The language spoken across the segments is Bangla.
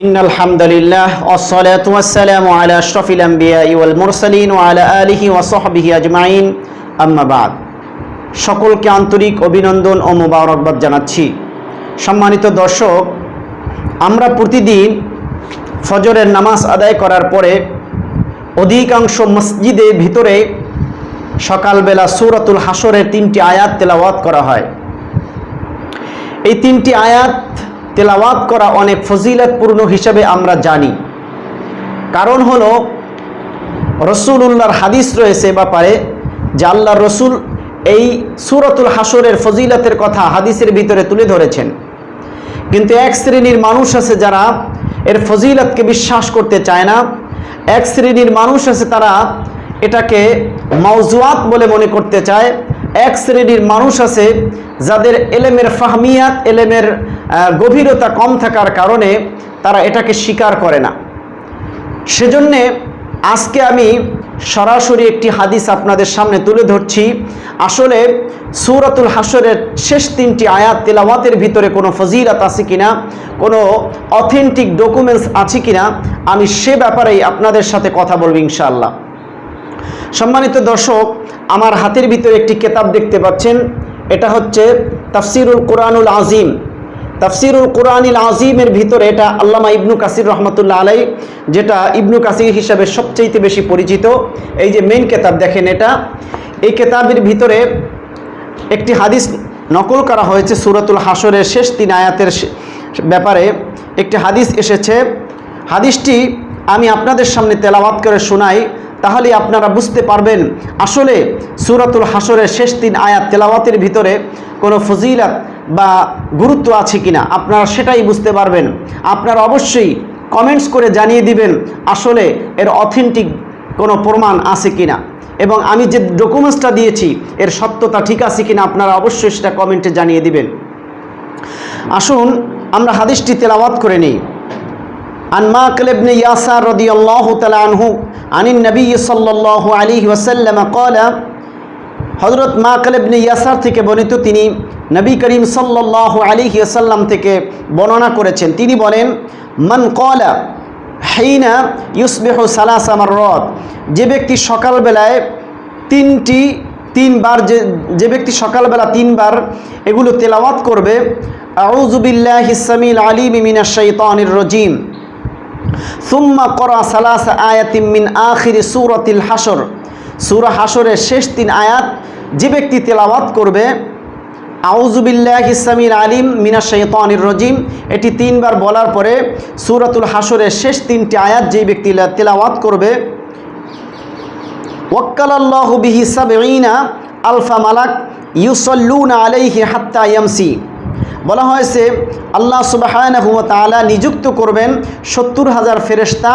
إن الحمد لله والصلاة والسلام على أشرف الأنبياء والمرسلين وعلى آله وصحبه أجمعين أما بعد সকলকে আন্তরিক অভিনন্দন ও মোবারকবাদ জানাচ্ছি সম্মানিত দর্শক আমরা প্রতিদিন ফজরের নামাজ আদায় করার পরে অধিকাংশ মসজিদের ভিতরে সকালবেলা সূরাতুল হাসরের তিনটি আয়াত তেলাওয়াত করা হয় এই তিনটি আয়াত তেলাওয়াত করা অনেক ফজিলতপূর্ণ হিসেবে আমরা জানি। কারণ হলো রসুল্লাহর হাদিস রয়েছে ব্যাপারে যে আল্লাহ রসুল এই সুরতুল হাসরের ফজিলতের কথা হাদিসের ভিতরে তুলে ধরেছেন। কিন্তু এক শ্রেণির মানুষ আছে যারা এর ফজিলতকে বিশ্বাস করতে চায় না। এক শ্রেণির মানুষ আছে তারা এটাকে মৌজুয়াত বলে মনে করতে চায়। এক শ্রেণির মানুষ আছে যাদের এলেমের ফাহমিয়াত, এলেমের গভীরতা কম থাকার কারণে তারা এটাকে স্বীকার করে না। সেজন্যে আজকে আমি সরাসরি একটি হাদিস আপনাদের সামনে তুলে ধরছি। আসলে সূরাতুল হাসরের শেষ তিনটি আয়াত তেলাওয়াতের ভিতরে কোনো ফজিরাত আছে কিনা, কোনো অথেন্টিক ডকুমেন্টস আছে কিনা, আমি সে ব্যাপারেই আপনাদের সাথে কথা বলব ইনশাআল্লাহ। সম্মানিত দর্শক, আমার হাতের ভিতরে একটি কেতাব দেখতে পাচ্ছেন। এটা হচ্ছে তাফসিরুল কোরআনুল আজিম তাফসিরুল কোরআনিল আজিমের ভিতরে এটা আল্লামা ইবনু কাসির রহমতুল্লাহ আলাই যেটা ইবনু কাসির হিসাবে সবচেয়ে বেশি পরিচিত। এই যে মেন কেতাব দেখেন এটা। এই কেতাবের ভিতরে একটি হাদিস নকল করা হয়েছে সুরাতুল হাসরের শেষ তিন আয়াতের ব্যাপারে। একটি হাদিস এসেছে। হাদিসটি আমি আপনাদের সামনে তেলাওয়াত করে শোনাই। তাহলে আপনারা বুঝতে পারবেন, আসলে সুরাতুল হাসরের শেষ তিন আয়াত তেলাওয়াতের ভিতরে কোনো ফজিলাত বা গুরুত্ব আছে কিনা, আপনারা সেটাই বুঝতে পারবেন। আপনারা অবশ্যই কমেন্টস করে জানিয়ে দিবেন, আসলে এর অথেন্টিক কোনো প্রমাণ আছে কিনা। এবং আমি যে ডকুমেন্টসটা দিয়েছি, এর সত্যতা ঠিক আছে কিনা, আপনারা অবশ্যই সেটা কমেন্টে জানিয়ে দিবেন। আসুন, আমরা হাদিসটি তেলাওয়াত করে নিই। عن ماقل بن ياسر رضي الله تعالى عنه عن النبي صلى الله عليه وسلم قال হজরত মাকাল ইবনে ইয়াসার থেকে বর্ণিত তিনি নবী করিম সাল্লাল্লাহু আলাইহি ওয়াসাল্লাম থেকে বর্ণনা করেছেন তিনি বলেন মান কলা হাইনা ইউসবিহু সালাসা মাররাত যে ব্যক্তি সকালবেলায় তিনটি তিনবার যে যে ব্যক্তি সকালবেলা তিনবার এগুলো তেলাওয়াত করবে আউযু বিল্লাহিস সামিল আলিম মিনাশ শাইতানির রাজিম সুম্মা করা সালাস আয়াতিম মিন আখিরি সুরতিল হাসর সুরা হাসরের শেষ তিন আয়াত, যে ব্যক্তি তেলাওয়াত করবে আউজুবিল্লাহ ইসলামির আলিম মিনা শৈতানির রজিম, এটি তিনবার বলার পরে সুরাতুল হাসরের শেষ তিনটি আয়াত যেই ব্যক্তি তেলাওয়াত করবে, ওয়াক্কালাল্লাহু বিহি সাবঈনা আলফা মালাক, ইউসল্লুনা আলাইহি হাত্তা ইয়ামসি। বলা হয়েছে, আল্লাহ সুবাহানহু তাআলা নিযুক্ত করবেন সত্তর হাজার ফেরেশতা।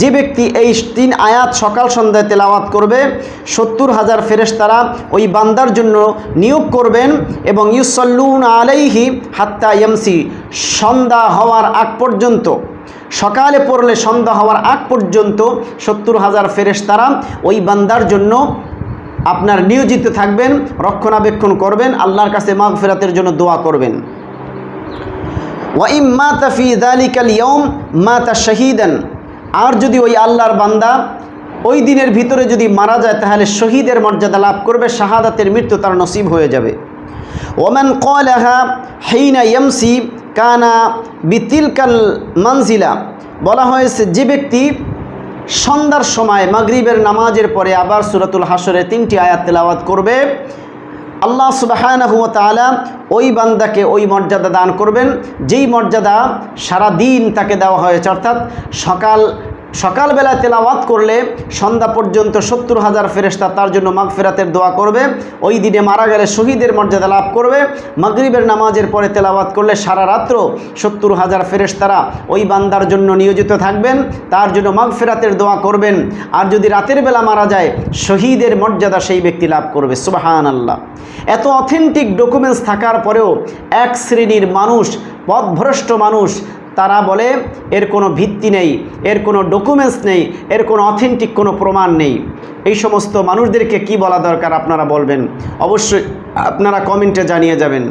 যে ব্যক্তি এই তিন আয়াত সকাল সন্ধ্যায় তেলাওয়াত করবে, সত্তর হাজার ফেরেশতারা ওই বান্দার জন্য নিয়োগ করবেন এবং ইউসল্লুন আলাইহি হাত্তা এমসি সন্ধ্যা হওয়ার আগ পর্যন্ত, সকালে পড়লে সন্ধ্যা হওয়ার আগ পর্যন্ত সত্তর হাজার ফেরেশতারা ওই বান্দার জন্য আপনার নিয়োজিত থাকবেন, রক্ষণাবেক্ষণ করবেন, আল্লাহর কাছে মাগ ফেরাতের জন্য দোয়া করবেন। ওয়াইম মাতা ফি দালিকাল ইয়ম মাতা শহীদান। আর যদি ওই আল্লাহর বান্দা ওই দিনের ভিতরে যদি মারা যায়, তাহলে শহীদের মর্যাদা লাভ করবে, শাহাদাতের মৃত্যু তার নসিব হয়ে যাবে। ওমান কলাহা হেইনা ইয়ামসি কানা বিতিলকাল মানজিলা। বলা হয়েছে, যে ব্যক্তি সন্ধ্যার সময় মাগরিবের নামাজের পরে আবার সুরাতুল হাসরে তিনটি আয়াত তেলাওয়াত করবে আল্লাহ সুবাহানহু তাআলা ওই বান্দাকে ওই মর্যাদা দান করবেন। যেই মর্যাদা সারা দিন তাকে দেওয়া হয়েছে, অর্থাৎ সকাল সকালবেলা তেলাওয়াত করলে সন্ধ্যা পর্যন্ত সত্তর হাজার ফেরেশতা তার জন্য মাগ ফেরাতের দোয়া করবে। ওই দিনে মারা গেলে শহীদের মর্যাদা লাভ করবে। মাগরিবের নামাজের পরে তেলাওয়াত করলে সারা রাত্র সত্তর হাজার ফেরেশতারা ওই বান্দার জন্য নিয়োজিত থাকবেন, তার জন্য মাগ ফেরাতের দোয়া করবেন। আর যদি রাতের বেলা মারা যায়, শহীদের মর্যাদা সেই ব্যক্তি লাভ করবে। সুবাহান আল্লাহ এত অথেন্টিক ডকুমেন্টস থাকার পরেও এক শ্রেণির মানুষ, পথভ্রষ্ট মানুষ তারা বলে, এর কোনো ভিত্তি নেই, এর কোনো ডকুমেন্টস নেই, এর কোনো অথেন্টিক কোনো প্রমাণ নেই। এই সমস্ত মানুষদেরকে কি বলা দরকার আপনারা বলবেন? অবশ্যই আপনারা কমেন্টে জানিয়ে যাবেন।